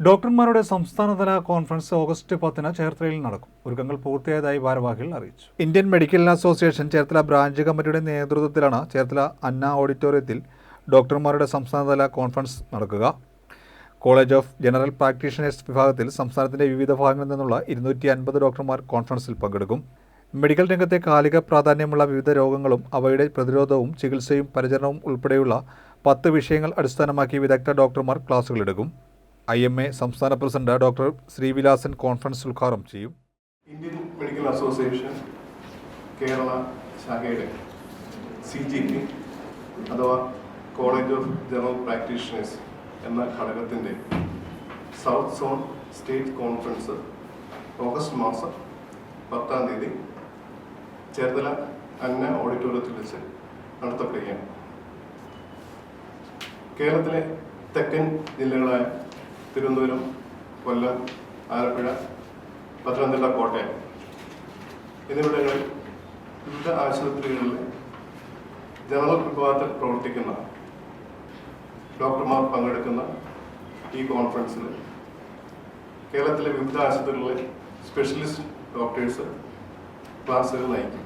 ഡോക്ടർമാരുടെ സംസ്ഥാനതല conference August പത്തിന് ചേർത്തലയിൽ നടക്കും. ഒരുക്കങ്ങൾ പൂർത്തിയായതായി ഭാരവാഹികൾ അറിയിച്ചു. Indian medical association Cherthala branch കമ്മിറ്റിയുടെ നേതൃത്വത്തിലാണ് ചേർത്തല അന്ന ഓഡിറ്റോറിയത്തിൽ ഡോക്ടർമാരുടെ സംസ്ഥാനതല കോൺഫറൻസ് നടക്കുക. കോളേജ് ഓഫ് ജനറൽ പ്രാക്ടീഷണേഴ്സ് വിഭാഗത്തിൽ സംസ്ഥാനത്തിന്റെ വിവിധ ഭാഗങ്ങളിൽ നിന്നുള്ള ഇരുന്നൂറ്റി അൻപത് ഡോക്ടർമാർ കോൺഫറൻസിൽ പങ്കെടുക്കും. മെഡിക്കൽ രംഗത്തെ കാലിക പ്രാധാന്യമുള്ള വിവിധ രോഗങ്ങളും അവയുടെ പ്രതിരോധവും ചികിത്സയും പരിചരണവും ഉൾപ്പെടെയുള്ള പത്ത് വിഷയങ്ങൾ അടിസ്ഥാനമാക്കി വിദഗ്ധ ഡോക്ടർമാർ ക്ലാസുകൾ എടുക്കും. ഐ എം എ സംസ്ഥാന പ്രസിഡന്റ് ഡോക്ടർ ശ്രീവിലാസൻ കോൺഫറൻസ് ഉദ്ഘാടനം ചെയ്യും. ഇന്ത്യൻ മെഡിക്കൽ അസോസിയേഷൻ കേരള ശാഖയുടെ സി ജി പി അഥവാ കോളേജ് ഓഫ് ജനറൽ പ്രാക്ടീഷണേഴ്സ് എന്ന ഘടകത്തിന്റെ south zone state conference August മാസം പത്താം തീയതി ചേർത്തല അന്ന ഓഡിറ്റോറിയത്തിൽ വെച്ച് നടത്തപ്പെടുകയാണ്. കേരളത്തിലെ തെക്കൻ ജില്ലകളായ തിരുവനന്തപുരം കൊല്ലം ആലപ്പുഴ പത്തനംതിട്ട കോട്ടയം എന്നിവിടങ്ങളിൽ വിവിധ ആശുപത്രികളിൽ ജനറൽ വിഭാഗത്തിൽ പ്രവർത്തിക്കുന്ന ഡോക്ടർമാർ പങ്കെടുക്കുന്ന ഈ കോൺഫറൻസിൽ കേരളത്തിലെ വിവിധ ആശുപത്രികളിലെ സ്പെഷ്യലിസ്റ്റ് ഡോക്ടേഴ്സ് ക്ലാസ്സുകൾ നയിക്കും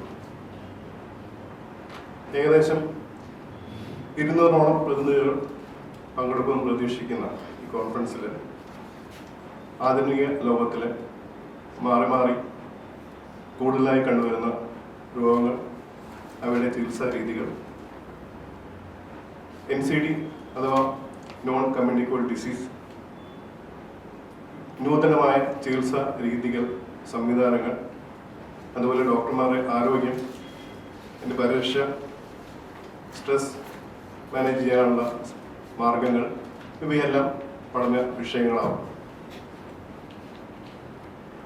ഏകദേശം ഇരുന്നൂറോളം പ്രതിനിധികൾ പങ്കെടുക്കുമെന്ന് പ്രതീക്ഷിക്കുന്ന കോൺഫറൻസിൽ ആധുനിക ലോകത്തിൽ മാറി മാറി കൂടുതലായി കണ്ടുവരുന്ന രോഗങ്ങൾ അവയുടെ ചികിത്സാ രീതികൾ. എൻ സി ഡി അഥവാ നോൺ കമ്മ്യൂണിക്കബിൾ ഡിസീസ് നൂതനമായ ചികിത്സാ രീതികൾ സംവിധാനങ്ങൾ അതുപോലെ ഡോക്ടർമാരുടെ ആരോഗ്യം എന്റെ പരിരക്ഷ സ്ട്രെസ് മാനേജ് ചെയ്യാനുള്ള മാർഗങ്ങൾ ഇവയെല്ലാം പഠന വിഷയങ്ങളാവും.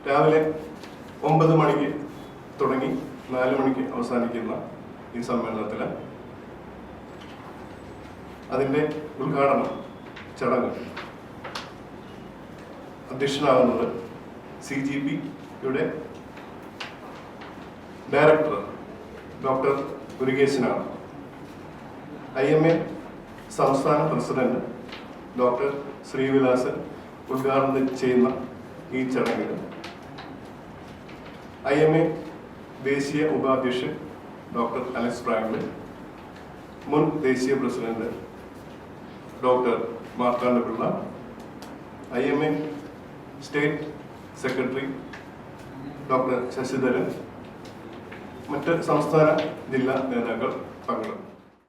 രാവിലെ ഒമ്പത് മണിക്ക് തുടങ്ങി നാല് മണിക്ക് അവസാനിക്കുന്ന ഈ സമ്മേളനത്തിൽ അതിന്റെ ഉദ്ഘാടനം ചടങ്ങ് അധ്യക്ഷനാകുന്നത് സി ജി പിയുടെ ഡയറക്ടർ ഡോക്ടർ മുരുകേശനാണ്. ഐ എം എ സംസ്ഥാന പ്രസിഡന്റ് ഡോക്ടർ ശ്രീവിലാസൻ ഉദ്ഘാടനം ചെയ്യുന്ന ഈ ചടങ്ങിൽ ഐ എം എ ദേശീയ ഉപാധ്യക്ഷൻ ഡോക്ടർ അലക്സ് ഫ്രാങ്ക്ലിൻ മുൻ ദേശീയ president doctor Marthandapillai I M A state secretary doctor Sasidharan മറ്റ് സംസ്ഥാന ജില്ലാ നേതാക്കൾ പങ്കെടുക്കും